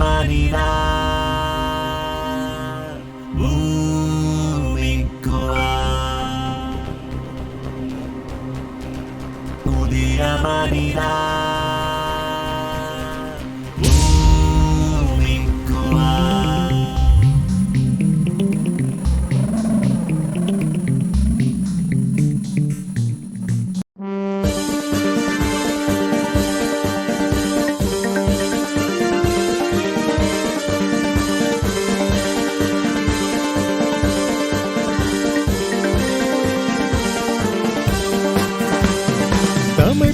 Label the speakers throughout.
Speaker 1: humanidad. Unicoa. Unida
Speaker 2: humanidad.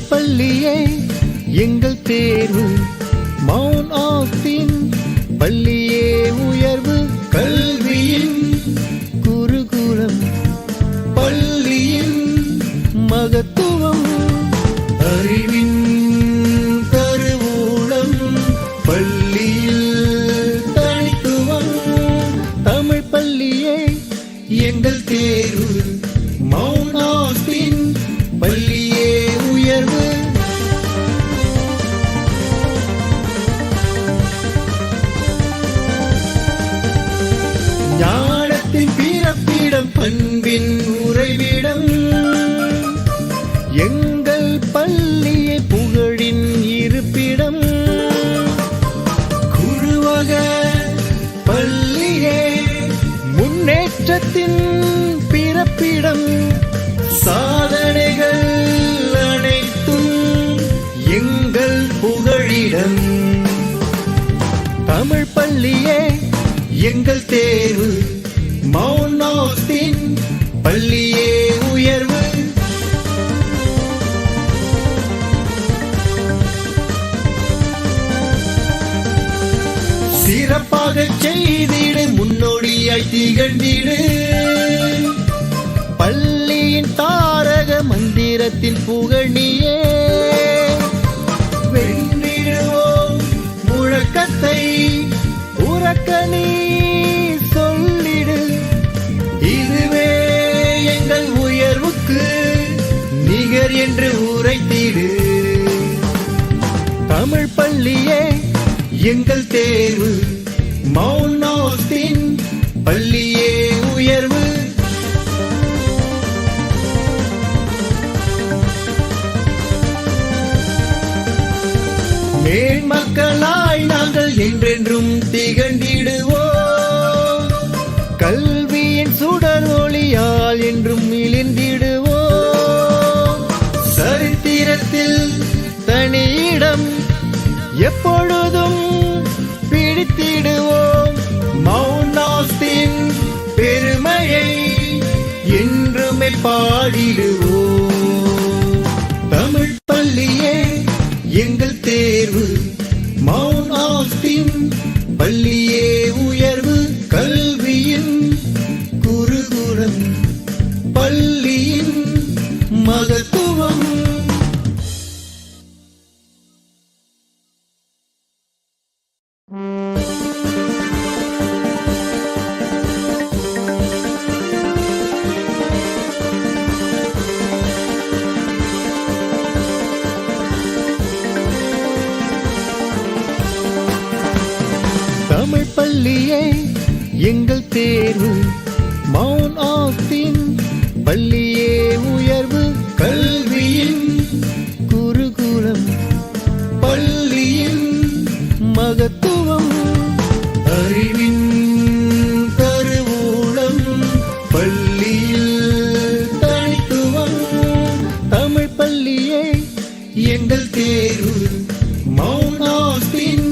Speaker 2: பள்ளியே எங்கள் தேர்வு. Mount ஆஸ்தின் பள்ளியே உயர்வு. கல்வியின் குருகுலம் பள்ளியின் மகத்துவம். அறிவின் முன்னேற்றத்தின் பிறப்பிடம் சாதனைகள் அனைத்தும் எங்கள் புகழிடம். தமிழ் பள்ளியே எங்கள் தேர்வு. மௌனோத்தின் பள்ளியே உயர்வு. சிறப்பாக முன்னோ முன்னோடியாய் திகழ்ந்திடு பள்ளியின் தாரக மந்திரத்தின் புகழியே வென்றிடுவோம் முழக்கத்தை உறக்க நீ சொல்லிடு. இதுவே எங்கள் உயர்வுக்கு நிகர் என்று உரைத்திடு. தமிழ் பள்ளியே எங்கள் தேர்வு. பள்ளியே உயர்வு. மேன்மக்களாய் நாங்கள் என்றென்றும் திகழ்ந்திடுவோம். கல்வியின் சுடர் ஒளியால் என்றும் இழிந்திடுவோம். சரித்திரத்தில் தனியிடம் எப்போ என்றுமே பாடிடுவோம் தமிழ் பள்ளியே எங்கள் தேர்வு. மவுண்ட் ஆஸ்டின் பள்ளியே உயர்வு. கல்வியின் குருகுலம் பள்ளியின் மகத்துவம். தமிழ் பள்ளியே எங்கள் தேர்வு. மவுன் ஆஸ்தின் பள்ளியே உயர்வு. கல்வியின் குருகுலம் பள்ளியின் மகத்துவம். அறிவின் கருவூலம் பள்ளியில் தனித்துவம். தமிழ் பள்ளியே எங்கள் தேர்வு. மவுன் ஆஸ்தின்